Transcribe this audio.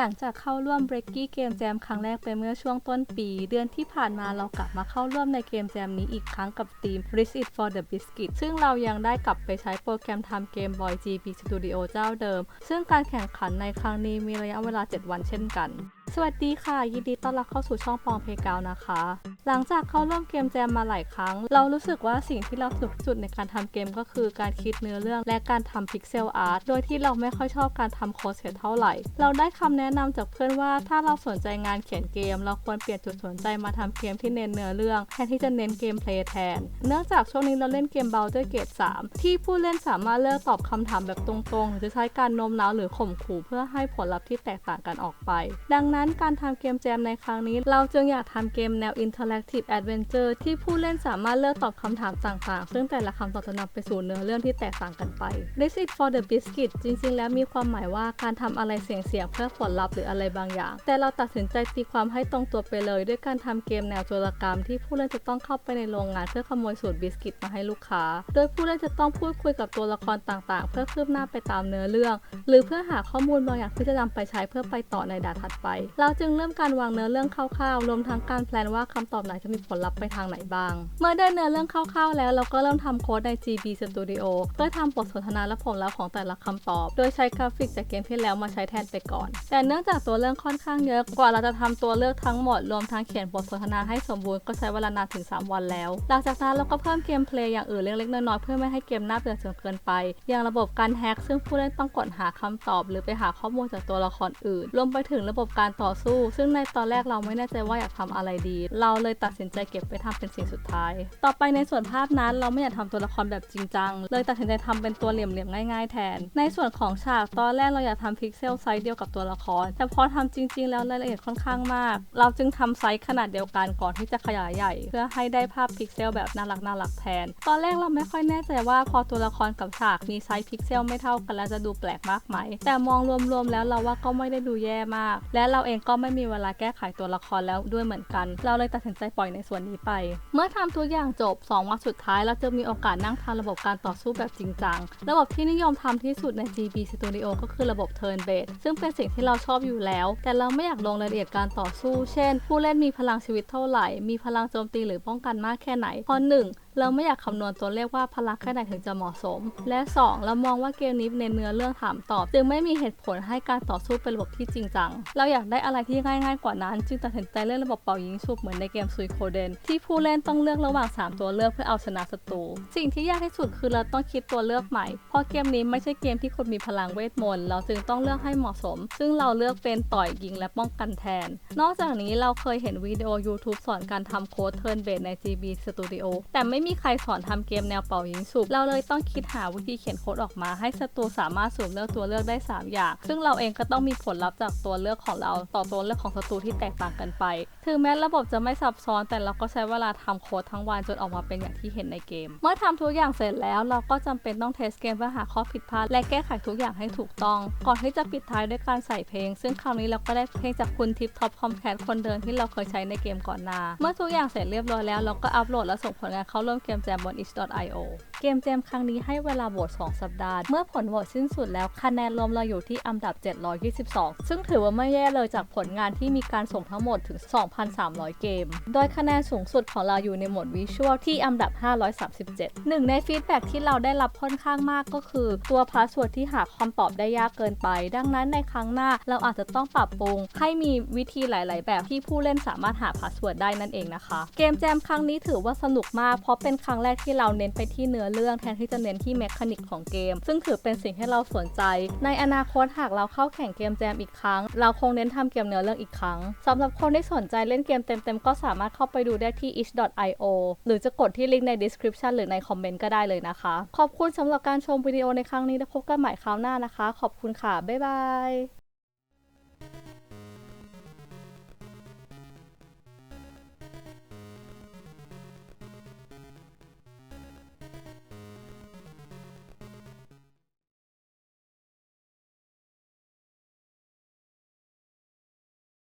หลังจากเข้าร่วม b r e a k y Game Jam ครั้งแรกไปเมื่อช่วงต้นปี เดือนที่ผ่านมาเรากลับมาเข้าร่วมในเกมแจมนี้อีกครั้งกับทีม Risk It for the Biscuit ซึ่งเรายังได้กลับไปใช้โปรแกรมทำเกม Boy GB Studio เจ้าเดิม ซึ่งการแข่งขันในครั้งนี้มีระยะเวลา 7 วันเช่นกัน สวัสดีค่ะ ยินดีต้อนรับเข้าสู่ช่องปองเพกาวนะคะ หลังจากเข้าร่วมเกมแจมมาหลายครั้ง เรารู้สึกว่าสิ่งที่เราสนุกที่สุดในการทำเกมก็คือการคิดเนื้อเรื่องและการทำพิกเซลอาร์ตโดยที่เราไม่ค่อยชอบการทำโค้ดเสร็จเท่าไหร่ เราได้คำแนะนำจากเพื่อนว่าถ้าเราสนใจงานเขียนเกม เราควรเปลี่ยนจุดสนใจมาทำเกมที่เน้นเนื้อเรื่องแทนที่จะเน้นเกมเพลย์แทน เนื่องจากช่วงนี้เราเล่นเกม Baldur's Gate 3ที่ผู้เล่นสามารถเลือกตอบคำถามแบบตรงๆหรือใช้การโน้มน้าวหรือข่มขู่เพื่อให้ผลลัพธ์ที่แตกต่างกันออกไป ดังนั้นการทำเกมแจมในครั้งนี้ เราจึงอยากทำเกมแนว Interactive Adventure ที่ผู้เล่นสามารถเลือกตอบคำถามต่างๆ ซึ่งแต่ละคำตอบจะนำไปสู่เนื้อเรื่องที่แตกต่างกันไป This is for the biscuit จริงๆ แล้วมีความหมายว่าการทำอะไรเสี่ยงๆเพื่อผลลัพธ์หรืออะไรบางอย่าง แต่เราตัดสินใจตีความให้ตรงตัวไปเลย ด้วยการทำเกมแนวโจรกรรม ที่ผู้เล่นจะต้องเข้าไปในโรงงานเพื่อขโมยสูตรบิสกิตมาให้ลูกค้า โดยผู้เล่นจะต้องพูดคุยกับตัวละครต่างๆ เพื่อคืบหน้าไปตามเนื้อเรื่อง หรือเพื่อหาข้อมูลบางอย่างที่จะนำไปใช้เพื่อไปต่อในด่านถัดไปเราจึงเริ่มการวางเนื้อเรื่องคร่าวๆ รวมทั้งการแพลนว่าคำตอบไหนจะมีผลลัพธ์ไปทางไหนบ้าง เมื่อได้เนื้อเรื่องคร่าวๆ แล้วเราก็เริ่มทำโค้ดใน GB Studio เพื่อทำบทสนทนาและผลลัพธ์ของแต่ละคำตอบ โดยใช้กราฟิกจากเกมที่แล้วมาใช้แทนไปก่อน แต่เนื่องจากตัวเรื่องค่อนข้างเยอะกว่าเราจะทำตัวเลือกทั้งหมด รวมทั้งเขียนบทสนทนาให้สมบูรณ์ก็ใช้เวลานานถึง 3 วันแล้ว หลังจากนั้นเราก็เพิ่มเกมเพลย์อย่างอื่นเล็กๆน้อยๆเพื่อไม่ให้เกมน่าเบื่อจนเกินไป อย่างระบบการแฮ็กซึ่งผู้เล่นต้องกดหาคำตอบ หรือไปหาข้อมูลจากตัวละครอื่น รวมไปถึงระบบการต่อสู้ ซึ่งในตอนแรกเราไม่แน่ใจว่าอยากทำอะไรดี เราเลยตัดสินใจเก็บไปทำเป็นสิ่งสุดท้าย ต่อไปในส่วนภาพนั้นเราไม่อยากทำตัวละครแบบจริงจัง เลยตัดสินใจทำเป็นตัวเหลี่ยมๆง่าย ๆแทน ในส่วนของฉากตอนแรกเราอยากทำพิกเซลไซส์เดียวกับตัวละคร แต่พอทำจริง ๆ แล้วรายละเอียดค่อนข้างมาก เราจึงทำไซส์ขนาดเดียวกันก่อนที่จะขยายใหญ่ เพื่อให้ได้ภาพพิกเซลแบบน่ารักน่ารักแทน ตอนแรกเราไม่ค่อยแน่ใจว่าพอตัวละครกับฉากมีไซส์พิกเซลไม่เท่ากันแล้วจะดูแปลกมากไหมแต่มองรวมๆแล้วเราว่าก็ไม่ได้ดูแย่มาก และเราเองก็ไม่มีเวลาแก้ไขตัวละครแล้วด้วยเหมือนกัน เราเลยตัดสินใจปล่อยในส่วนนี้ไป เมื่อทำทุกอย่างจบ 2 วันสุดท้ายเราจะมีโอกาสนั่งทำระบบการต่อสู้แบบจริงจัง ระบบที่นิยมทำที่สุดใน GB Studio ก็คือระบบ Turn Based ซึ่งเป็นสิ่งที่เราชอบอยู่แล้ว แต่เราไม่อยากลงรายละเอียดการต่อสู้ เช่น ผู้เล่นมีพลังชีวิตเท่าไหร่ มีพลังโจมตีหรือป้องกันมากแค่ไหนเพราะหนึ่ง เราไม่อยากคำนวณตัวเลขว่าพลังแค่ไหนถึงจะเหมาะสม และ 2 เรามองว่าเกมนี้ในเนื้อเรื่องถามตอบ จึงไม่มีเหตุผลให้การต่อสู้เป็นระบบที่จริงจัง เราอยากได้อะไรที่ง่ายๆกว่านั้น จึงตัดสินใจเล่นระบบเป่ายิงฉุบเหมือนในเกมซุยโคเดน ที่ผู้เล่นต้องเลือกระหว่าง 3 ตัวเลือกเพื่อเอาชนะศัตรู สิ่งที่ยากที่สุดคือเราต้องคิดตัวเลือกใหม่ เพราะเกมนี้ไม่ใช่เกมที่คนมีพลังเวทมนต์ เราจึงต้องเลือกให้เหมาะสม ซึ่งเราเลือกเป็นต่อยยิงและป้องกันแทน นอกจากนี้เราเคยเห็นวิดีโอ YouTube สอนการทำโค้ด Turn Based ใน GB Studio แต่ไม่มีใครสอนทำเกมแนวเป่ายิงฉุบ เราเลยต้องคิดหาวิธีเขียนโค้ดออกมา ให้ศัตรูสามารถสุ่มเลือกตัวเลือกได้ 3 อย่าง ซึ่งเราเองก็ต้องมีผลลัพธ์จากตัวเลือกของเรา ต่อตัวเลือกของศัตรูที่แตกต่างกันไป ถึงแม้ระบบจะไม่ซับซ้อนแต่เราก็ใช้เวลาทำโค้ดทั้งวันจนออกมาเป็นอย่างที่เห็นในเกม เมื่อทำทุกอย่างเสร็จแล้วเราก็จำเป็นต้องเทสเกมเพื่อหาข้อผิดพลาดและแก้ไขทุกอย่างให้ถูกต้อง ก่อนที่จะปิดท้ายด้วยการใส่เพลง ซึ่งคราวนี้เราก็ได้เพลงจากคุณทิปท็อปคอมแคทคนเดิมที่เราเคยใช้ในเกมก่อนหน้า เมื่อทุกอย่างเสร็จเรียบร้อยแล้วเราก็อัปโหลดและส่งผลงานเข้าร่วม programcamjamon.io เกมแจมบน itch.io เจมครั้งนี้ให้เวลาโหวต2สัปดาห์ เมื่อผลโหวตสิ้นสุดแล้วคะแนนรวมเราอยู่ที่อันดับ 722 ซึ่งถือว่าไม่แย่เลยจากผลงานที่มีการส่งทั้งหมดถึง 2,300 เกม โดยคะแนนสูงสุดของเราอยู่ในหมวดวิชวลที่อันดับ 537 หนึ่งในฟีดแบ็กที่เราได้รับค่อนข้างมากก็คือ ตัวพาสเวิร์ดที่หาคำตอบได้ยากเกินไป ดังนั้นในครั้งหน้าเราอาจจะต้องปรับปรุง ให้มีวิธีหลาย ๆ แบบที่ผู้เล่นสามารถหาพาสเวิร์ดได้นั่นเองนะคะ เกมแจมครั้งนี้ถือว่าสนุกมากเพราะเป็นครั้งแรกที่เราเน้นไปที่เนื้อเรื่องแทนที่จะเน้นที่เมคานิกของเกม ซึ่งถือเป็นสิ่งที่เราสนใจ ในอนาคตหากเราเข้าแข่งเกมแจมอีกครั้ง เราคงเน้นทำเกมเนื้อเรื่องอีกครั้งสำหรับคนที่สนใจเล่นเกมเต็มๆ ก็สามารถเข้าไปดูได้ที่ itch.io หรือจะกดที่ลิงก์ใน description หรือในคอมเมนต์ก็ได้เลยนะคะ ขอบคุณสำหรับการชมวิดีโอในครั้งนี้และพบกันใหม่คราวหน้านะคะ ขอบคุณค่ะ บ๊ายบาย